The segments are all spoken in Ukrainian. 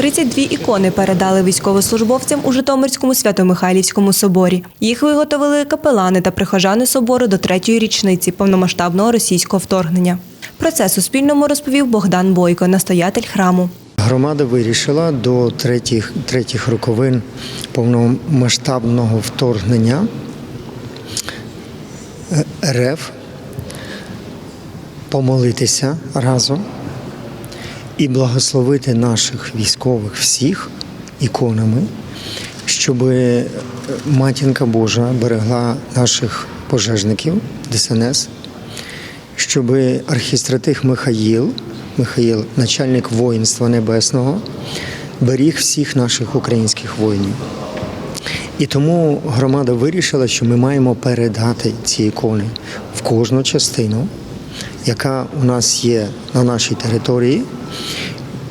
32 ікони передали військовослужбовцям у Житомирському Свято-Михайлівському соборі. Їх виготовили капелани та прихожани собору до третьої річниці повномасштабного російського вторгнення. Про це Суспільному розповів Богдан Бойко, настоятель храму. Громада вирішила до третіх, третіх роковин повномасштабного вторгнення е, РФ помолитися разом і благословити наших військових всіх іконами, щоб матінка Божа берегла наших пожежників ДСНС, щоб архістратих Михаїл, Михаїл, начальник воїнства небесного, беріг всіх наших українських воїнів. І тому громада вирішила, що ми маємо передати ці ікони в кожну частину, яка у нас є на нашій території,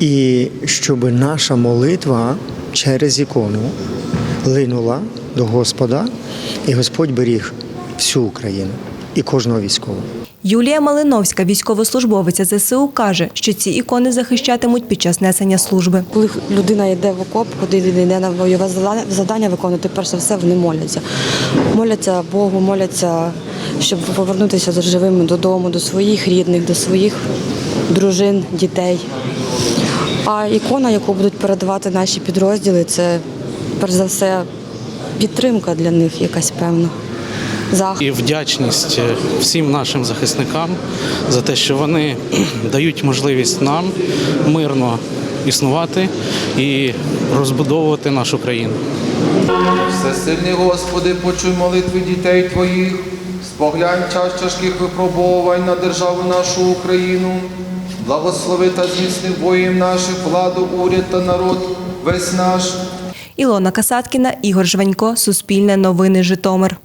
і щоб наша молитва через ікону линула до Господа, і Господь беріг всю Україну і кожного військового. Юлія Малиновська, військовослужбовиця ЗСУ, каже, що ці ікони захищатимуть під час несення служби. Коли людина йде в окоп, куди йде на бойове завдання- завдання виконувати, перш за все вони моляться. Моляться Богу, моляться, щоб повернутися живими додому, до своїх рідних, до своїх дружин, дітей. А ікона, яку будуть передавати наші підрозділи, це перш за все підтримка для них якась певна. І вдячність е, всім нашим захисникам за те, що вони дають можливість нам мирно існувати і розбудовувати нашу країну. Всесильний Господи, почуй молитви дітей Твоїх, споглянь час тяжких випробовувань на державу нашу Україну, благослови та зміцни воїн наших, владу, уряд та народ, весь наш. Ілона Касаткіна, Ігор Жванько, Суспільне новини Житомир.